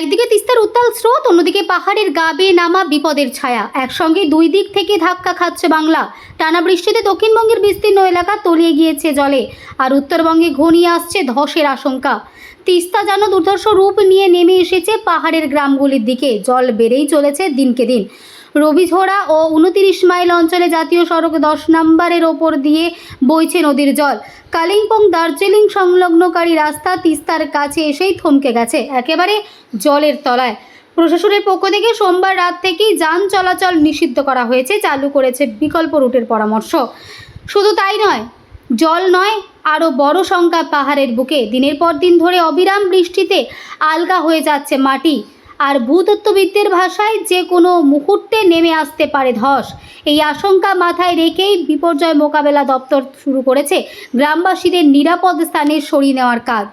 একদিকে তিস্তার উত্তাল স্রোত, অন্যদিকে পাহাড়ের গা বেয়ে নামা বিপদের ছায়া। একসঙ্গে দুই দিক থেকে ধাক্কা খাচ্ছে বাংলা। টানা বৃষ্টিতে দক্ষিণবঙ্গের বিস্তীর্ণ এলাকা তলিয়ে গিয়েছে জলে, আর উত্তরবঙ্গে ঘনিয়ে আসছে ধসের আশঙ্কা। তিস্তা যেন দুর্ধর্ষ রূপ নিয়ে নেমে এসেছে পাহাড়ের গ্রামগুলির দিকে। জল বেড়েই চলেছে দিনকে দিন। রবিঝোড়া ও উনতিরিশ মাইল অঞ্চলে জাতীয় সড়ক দশ নম্বরের ওপর দিয়ে বইছে নদীর জল। কালিম্পং দার্জিলিং সংলগ্নকারী রাস্তা তিস্তার কাছে এসেই থমকে গেছে, একেবারে জলের তলায়। প্রশাসনের পক্ষ থেকে সোমবার রাত থেকেই যান চলাচল নিষিদ্ধ করা হয়েছে, চালু করেছে বিকল্প রুটের পরামর্শ। শুধু তাই নয়, জল নয়, আরও বড় সংখ্যা পাহাড়ের বুকে। দিনের পর দিন ধরে অবিরাম বৃষ্টিতে আলগা হয়ে যাচ্ছে মাটি। আর ভূতত্ত্ববিদদের ভাষায় যে কোনো মুহূর্তে নেমে আসতে পারে ধস। এই আশঙ্কা মাথায় রেখেই বিপর্যয় মোকাবেলা দপ্তর শুরু করেছে গ্রামবাসীদের নিরাপদ স্থানে সরিয়ে নেওয়ার কাজ।